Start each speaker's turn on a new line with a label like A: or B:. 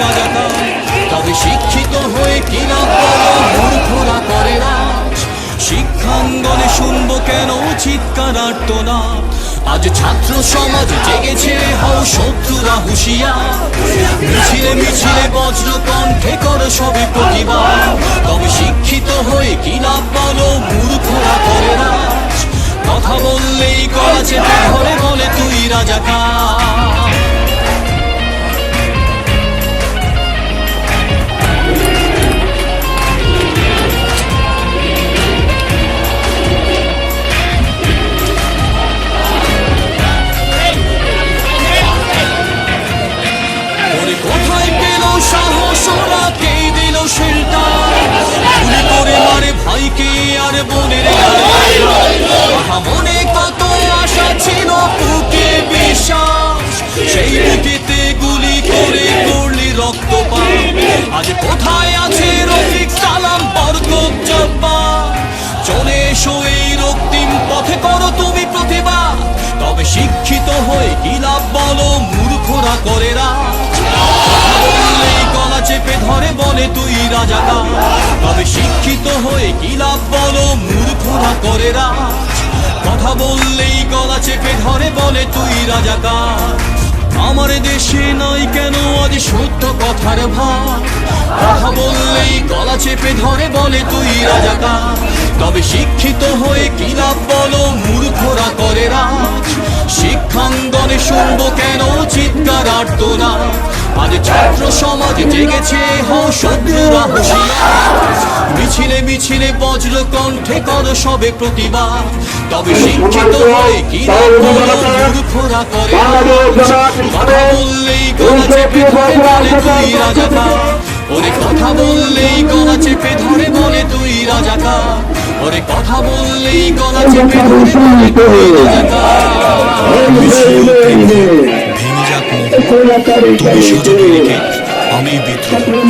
A: কেন আজ তবে শিক্ষিত হয়ে কিনা করে শুনব কেন আজ ছাত্র সমাজ জেগেছে হও শত্রুরা হুঁশিয়ার মিছিলে মিছিলে বজ্র কণ্ঠে করো সবে প্রতিবাদ তবে শিক্ষিত হয়ে কি লাভ বলো? মূর্খরা করে রাজ আজ কোথায় আছে রফিক সালাম, বরকত জব্বার চলে এসো এই রক্তিম পথে করো তুমি প্রতিবাদ তবে শিক্ষিত হয়ে কি লাভ বলো, মূর্খরা করে গলা চেপে ধরে বলে, তুই রাজাকার। তবে শিক্ষিত হয়ে কি লাভ বলো, মূর্খরা করে কথা বললেই গলা চেপে ধরে বলে, তুই রাজাকার। আমার দেশে নাই কেন, আজ সত্য কথার ভার কথা বললেই গলা চেপে ধরে বলে তুই রাজাকার তবে শিক্ষিত হয়ে কি লাভ বলো মূর্খরা করে রাজ। শিক্ষাঙ্গনে শুনব কেন চিৎকার আর্তনা আজ ছাত্র সমাজ জেগেছে হও শত্রুরা হুঁশিয়ার। মিছিলে মিছিলে বজ্র কণ্ঠে কর সবে প্রতিবাদ। তবে শিক্ষিত হয়ে কি মূর্খরা করে কথা বললেই গলা চেপে ধরে বলে তুই রাজাকার ওরে কথা বললেই গলা চেপে ধরে বলে তুই রাজাকার। ওরে কথা বললেই গলা চেপে ধরে বলে তুই রাজাকার। আমি বিদ্রোহ.